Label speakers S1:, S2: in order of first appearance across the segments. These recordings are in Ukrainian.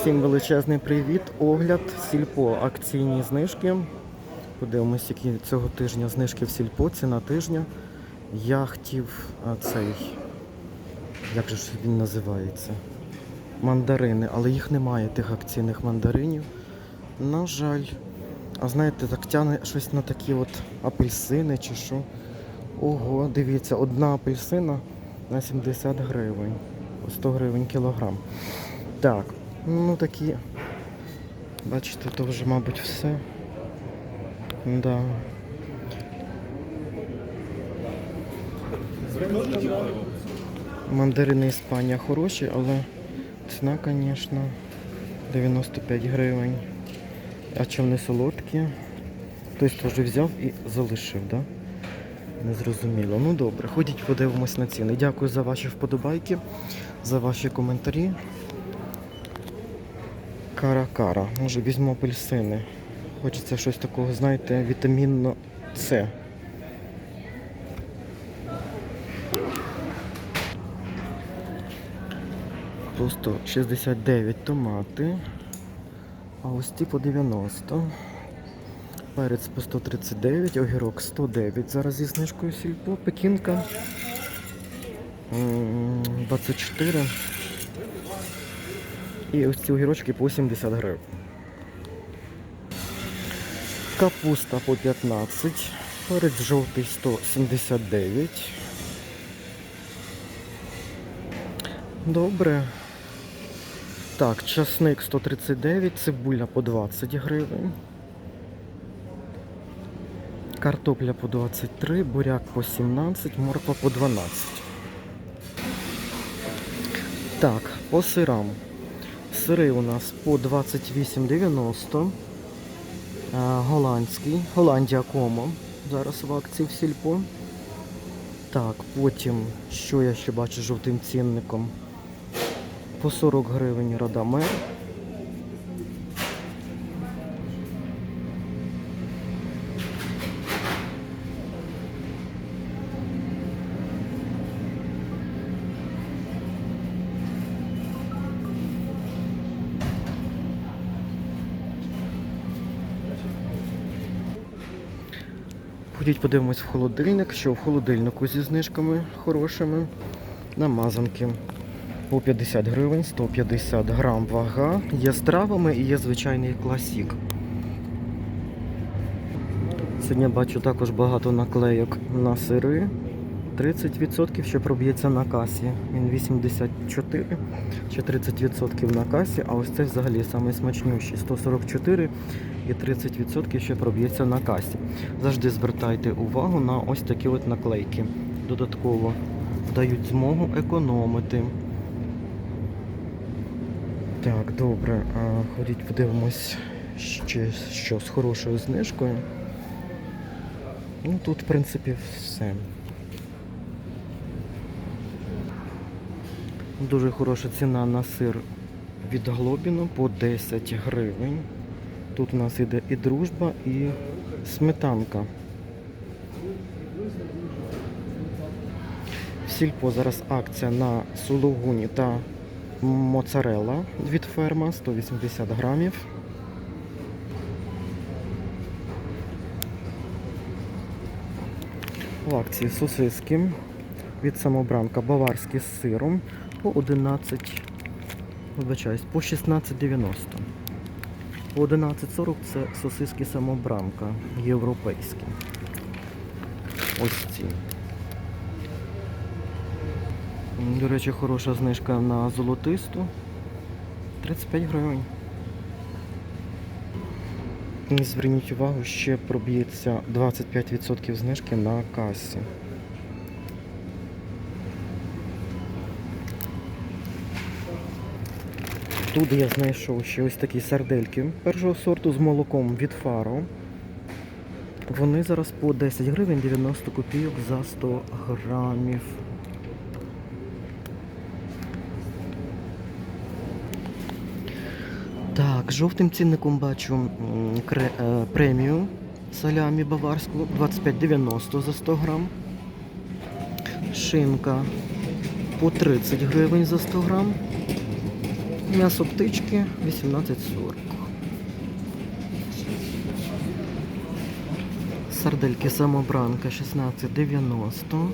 S1: Всім величезний привіт. Огляд сільпо. Акційні знижки. Подивимось, які цього тижня знижки в сільпо. Ціна тижня. Я хотів цей. Як же ж він називається? Мандарини, але їх немає, тих акційних мандаринів. На жаль. А знаєте, так тяне щось на такі от апельсини чи що. Ого, дивіться, одна апельсина на 70 гривень. 100 гривень кілограм. Так, ну такі. Бачите, то вже, мабуть, все. Да. Мандарини Іспанія хороші, але ціна, звісно, 95 гривень. А чи вони солодкі? Хтось теж взяв і залишив, так? Да? Незрозуміло. Ну добре, ходіть, подивимось на ціни. Дякую за ваші вподобайки, за ваші коментарі. Кара-кара. Може візьму апельсини. Хочеться щось такого, знаєте, вітамінно С. По 169 томати. А ось ті по 90. Перець по 139, огірок 109. Зараз зі знижкою сільпо. Пекінка 24. І ось ці огірочки по 70 гривень. Капуста по 15. Перець жовтий 179. Добре. Так, часник 139, цибуля по 20 гривень. Картопля по 23, буряк по 17, морква по 12. Так, по сирам. Сири у нас по 28,90. А, Голландський. Голландія Комо. Зараз в акції в сільпо. Так, потім, що я ще бачу жовтим цінником? По 40 гривень Радамер. Ходіть подивимось в холодильник, що в холодильнику зі знижками хорошими. Намазанки по 50 гривень, 150 грам вага. Є з травами і є звичайний класік. Сьогодні бачу також багато наклейок на сири. 30% ще проб'ється на касі. Він 84, ще 30% на касі, а ось це взагалі найсмачніший 144 і 30% ще проб'ється на касі. Завжди звертайте увагу на ось такі от наклейки. Додатково дають змогу економити. Так, добре. Ходіть подивимось ще що з хорошою знижкою. Ну тут, в принципі, все. Дуже хороша ціна на сир від Глобіну по 10 гривень. Тут у нас іде і дружба, і сметанка. В Сільпо зараз акція на сулугуні та моцарелла від ферма 180 грамів. В акції сосиски від самобранка баварський з сиром по 11, вибачаюсь, по 16,90. По 11,40 це сосиски самобранка європейські. Ось ці. До речі, хороша знижка на золотисту. 35 гривень. І зверніть увагу, ще проб'ється 25% знижки на касі. Тут я знайшов ще ось такі сардельки першого сорту з молоком від фаро. Вони зараз по 10 гривень 90 копійок за 100 грамів. Так, жовтим цінником бачу кре, е, премію салямі баварську 25,90 за 100 грам. Шинка по 30 гривень за 100 грам. М'ясо птички 18,40. Сардельки самобранка 16,90.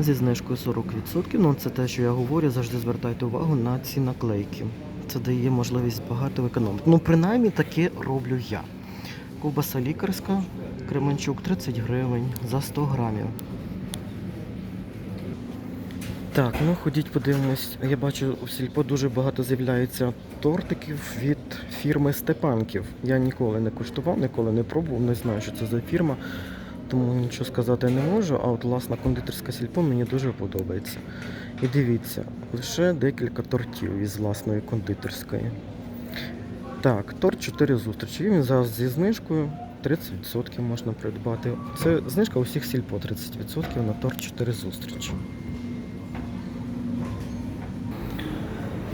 S1: Зі знижкою 40%. Ну, це те, що я говорю, завжди звертайте увагу на ці наклейки. Це дає можливість багато економити. Ну, принаймні таке роблю я. Ковбаса лікарська, Кременчук 30 гривень за 100 грамів. Так, ну ходіть подивимось. Я бачу у сільпо дуже багато з'являється тортиків від фірми Степанків. Я ніколи не куштував, ніколи не пробував, не знаю, що це за фірма, тому нічого сказати не можу. А от власна кондитерська сільпо мені дуже подобається. І дивіться, лише декілька тортів із власної кондитерської. Так, торт 4 зустрічі. Він зараз зі знижкою 30% можна придбати. Це знижка у всіх сільпо 30% на торт 4 зустрічі.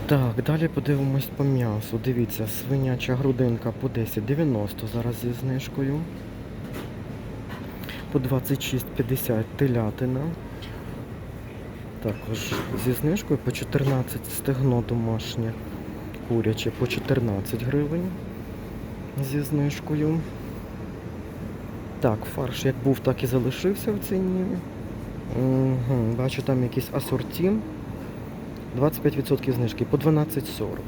S1: Так, далі подивимось по м'ясу. Дивіться, свиняча грудинка по 10,90 зараз зі знижкою. По 26,50 телятина. Також зі знижкою по 14 стегно домашнє куряче по 14 гривень зі знижкою. Так, фарш як був, так і залишився в ціні. Угу, бачу там якісь асорті. 25% знижки по 12,40.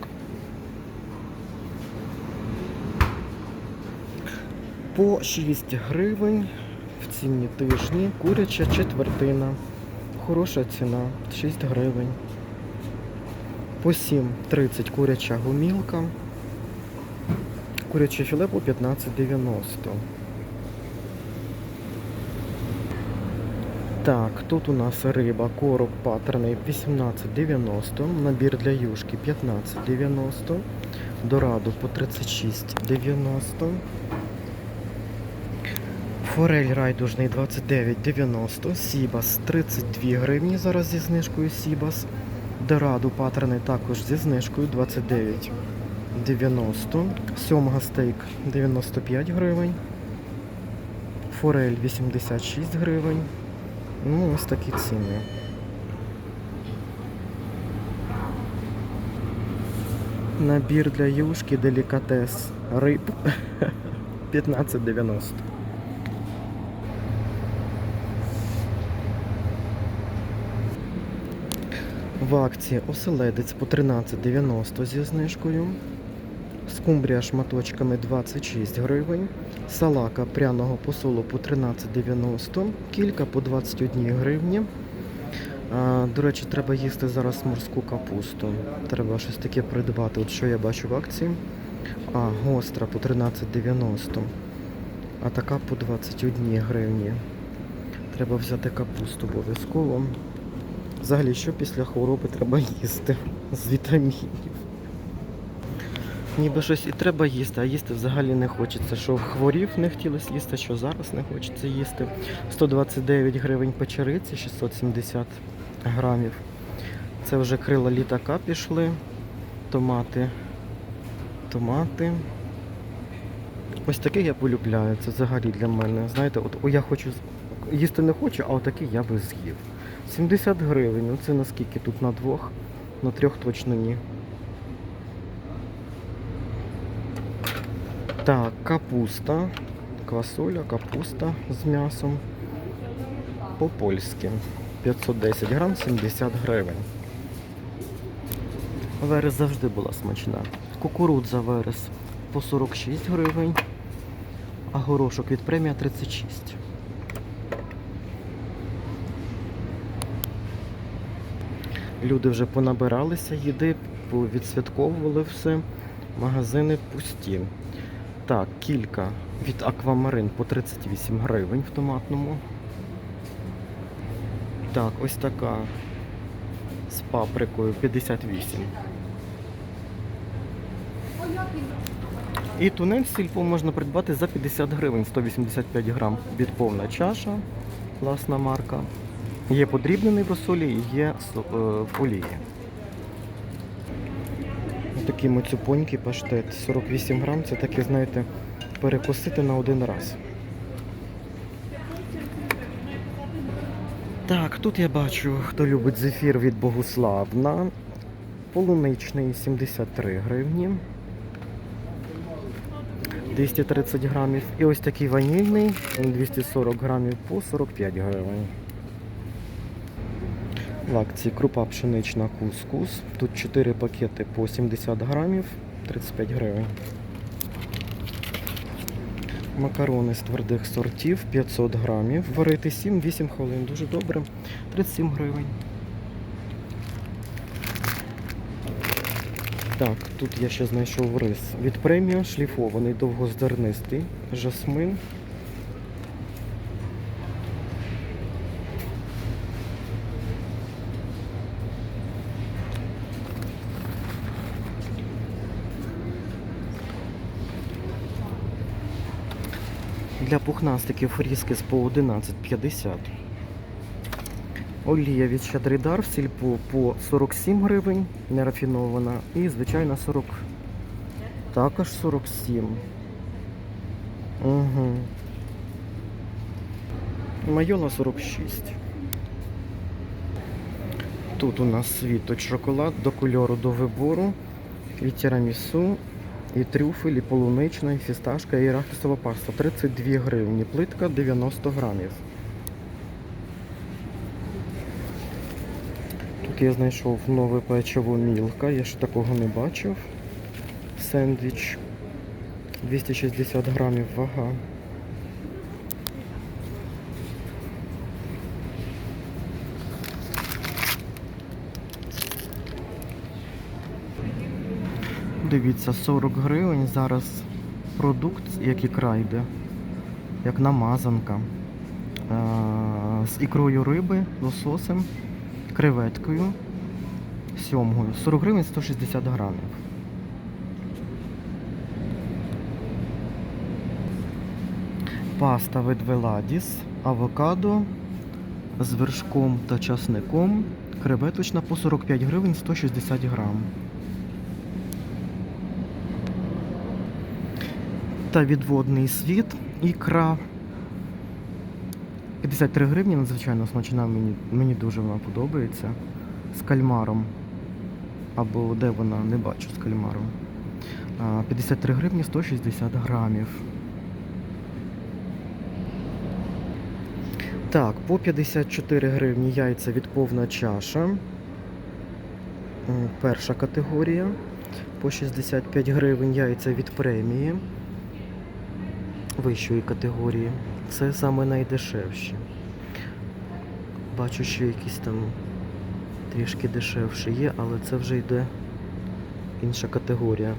S1: По 6 гривень в ціні тижні куряча четвертина. Хороша ціна 6 гривень. По 7,30 куряча гумілка. Куряче філе по 15,90. Так, тут у нас риба, короб патерний 18,90, набір для юшки 15,90, дорадо по 36,90, форель райдужний 29,90, сібас 32 гривні зараз зі знижкою сібас, дорадо патерний також зі знижкою 29,90, сьомга стейк 95 гривень, форель 86 гривень. Ну, ось такі ціни. Набір для юшки, делікатес, риб 15,90. В акції оселедець по 13,90 зі знижкою. Скумбрія шматочками 26 гривень. Салака пряного посолу по 13,90, кілька по 21 гривні. До речі, треба їсти зараз морську капусту. Треба щось таке придбати. От що я бачу в акції. А, гостра по 13,90. А така по 21 гривні. Треба взяти капусту обов'язково. Взагалі, що після хвороби треба їсти з вітамінів. Ніби щось і треба їсти, а їсти взагалі не хочеться. Що хворів не хотілося їсти, що зараз не хочеться їсти. 129 гривень печериці, 670 грамів. Це вже крила літака пішли. Томати. Томати. Ось такий я полюбляю. Це взагалі для мене. Знаєте, от о, я хочу їсти не хочу, а отакий я би з'їв. 70 гривень. Ну це наскільки тут на двох, на трьох точно ні. Так, капуста, квасоля, капуста з м'ясом. По-польськи. 510 грам, 70 гривень. Верес завжди була смачна. Кукурудза верес по 46 гривень, а горошок від премія 36. Люди вже понабиралися їди, відсвятковували все. Магазини пусті. Так, кілька від аквамарин по 38 гривень в томатному. Так, ось така з паприкою 58. І тунель сільпо можна придбати за 50 гривень 185 грам. Відповна чаша, власна марка. Є подрібнений в розсолі і є е, в олії. Такий мацюпонький паштет 48 грам. Це таке, знаєте, перекусити на один раз. Так, тут я бачу, хто любить зефір від Богуславна. полуничний 73 гривні. 230 грамів. І ось такий ванільний 240 грамів по 45 гривень. В акції крупа пшенична кускус. Тут 4 пакети по 70 грамів, 35 гривень. Макарони з твердих сортів 500 грамів. Варити 7-8 хвилин. Дуже добре. 37 гривень. Так, тут я ще знайшов рис. Від преміо шліфований довгозернистий жасмин. Для пухнастиків фріскис по 11,50. Олія від щедрий в сільпо по 47 гривень, нерафінована. І звичайна 40. Також 47. Угу. Майона 46. Тут у нас світоч шоколад до кольору до вибору. Від тірамісу, і трюфель, і полунична, і фісташка, і арахісова паста. 32 гривні. Плитка 90 грамів. Тут я знайшов нове печиво Мілка, я ще такого не бачив. Сендвіч 260 грамів вага. Дивіться, 40 гривень зараз продукт, як ікра йде, як намазанка. Е, З ікрою риби, лососем, креветкою, сьомгою. 40 гривень 160 грамів. Паста від Веладіс, авокадо з вершком та часником. Креветочна по 45 гривень 160 грам. Та відводний світ, ікра. 53 гривні, надзвичайно смачна, мені, мені дуже вона подобається. З кальмаром. Або де вона, не бачу з кальмаром. 53 гривні 160 грамів. Так, по 54 гривні яйця від повна чаша. Перша категорія. По 65 гривень яйця від премії вищої категорії. Це саме найдешевші. Бачу, що якісь там трішки дешевші є, але це вже йде інша категорія.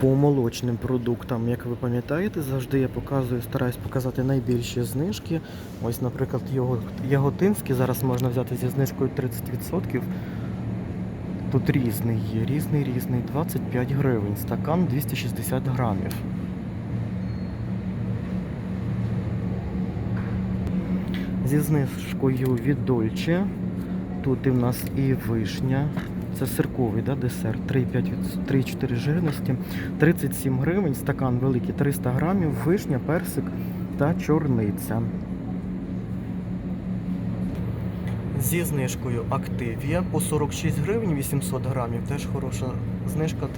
S1: По молочним продуктам, як ви пам'ятаєте, завжди я показую, стараюсь показати найбільші знижки. Ось, наприклад, яготинський зараз можна взяти зі знижкою 30%. Тут різний є, різний, різний, 25 гривень, стакан 260 грамів. Зі знижкою від Дольче. Тут і в нас і вишня. Це сирковий да, десерт, 3,4 жирності, 37 гривень, стакан великий 300 грамів, вишня, персик та чорниця. Зі знижкою Активія по 46 гривень 800 грамів. Теж хороша знижка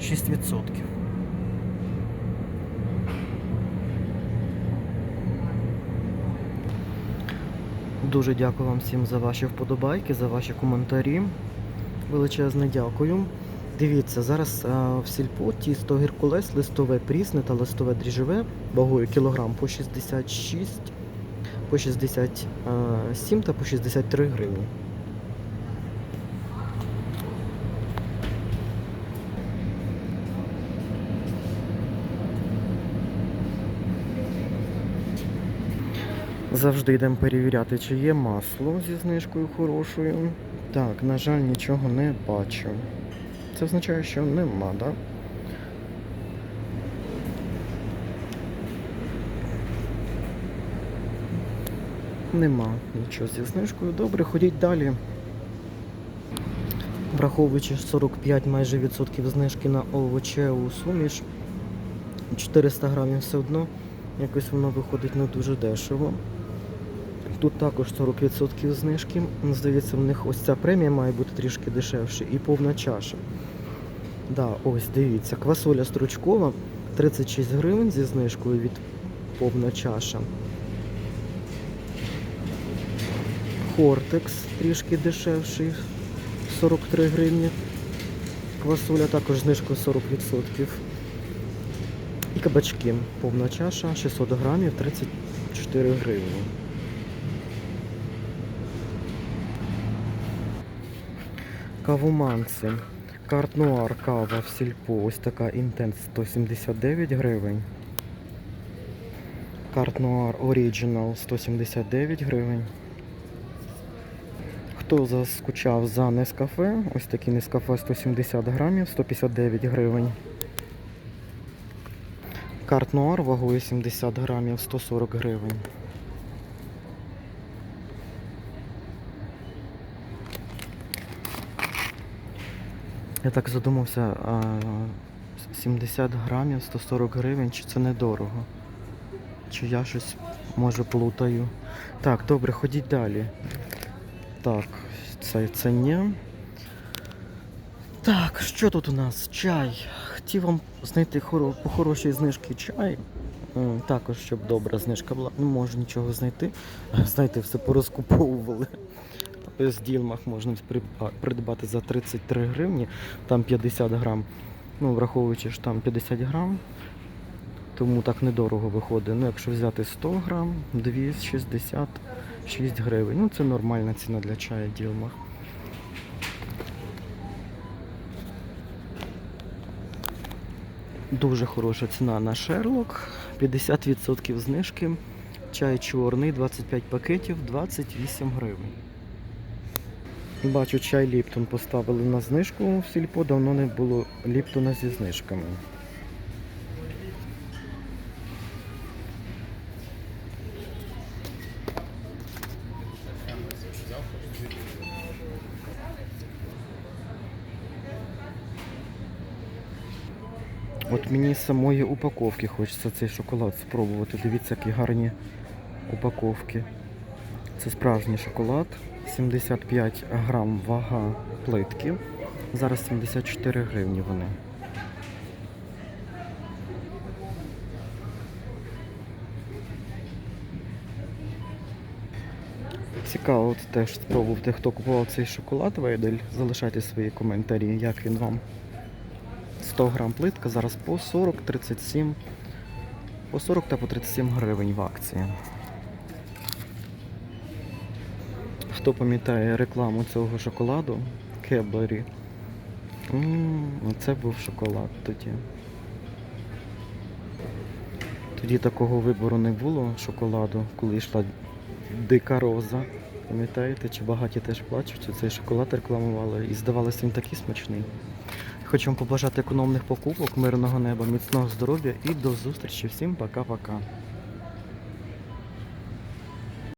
S1: 36%. Дуже дякую вам всім за ваші вподобайки, за ваші коментарі. Величезне дякую. Дивіться, зараз а, в сільпо тісто геркулес, листове прісне та листове дріжджове вагою кілограм по 66 по 67 та по 63 гривні. Завжди йдемо перевіряти, чи є масло зі знижкою хорошою. Так, на жаль, нічого не бачу. Це означає, що нема, так? Да? Нема нічого зі знижкою. Добре, ходіть далі. Враховуючи 45 майже відсотків знижки на овочеву суміш, 400 грамів все одно, якось воно виходить не дуже дешево. Тут також 40% знижки. Здається, в них ось ця премія має бути трішки дешевше і повна чаша. Да, ось дивіться, квасоля стручкова 36 гривень зі знижкою від повна чаша. Хортекс трішки дешевший, 43 гривні. Квасоля також знижкою 40%. І кабачки. Повна чаша 600 грамів 34 гривні. Кавоманці. Карт Нуар кава в сільпо. Ось така інтенс 179 гривень. Карт Нуар Оріджинал 179 гривень. Хто заскучав за Нескафе? Ось такі Нескафе 170 грамів, 159 гривень. Карт Нуар вагою 70 грамів, 140 гривень. Я так задумався, 70 грамів, 140 гривень, чи це недорого? Чи я щось може плутаю? Так, добре, ходіть далі. Так, це, це ні. Так, що тут у нас? Чай. Хотів вам знайти хоро, по хорошій знижці чай. Також, щоб добра знижка була. Не можу нічого знайти. Знаєте, все порозкуповували. В ділмах можна придбати за 33 гривні, там 50 грам. Ну, враховуючи, що там 50 грам, тому так недорого виходить. Ну, якщо взяти 100 грам, 266 гривень. Ну, це нормальна ціна для чаю в ділмах. Дуже хороша ціна на Шерлок. 50% знижки. Чай чорний, 25 пакетів, 28 гривень. Бачу, чай Ліптон поставили на знижку в сільпо, давно не було Ліптона зі знижками. От мені з самої упаковки хочеться цей шоколад спробувати. Дивіться, які гарні упаковки. Це справжній шоколад. 75 грам вага плитки. Зараз 74 гривні вони. Цікаво теж спробувати, хто купував цей шоколад Вейдель. Залишайте свої коментарі, як він вам. 100 грам плитка зараз по 40, 37, по 40 та по 37 гривень в акції. Хто пам'ятає рекламу цього шоколаду Кеблері? Це був шоколад тоді. Тоді такого вибору не було шоколаду, коли йшла дика роза. Пам'ятаєте, чи багаті теж плачуть, цей шоколад рекламували і здавалося він такий смачний. Хочу вам побажати економних покупок, мирного неба, міцного здоров'я і до зустрічі. Всім пока-пока.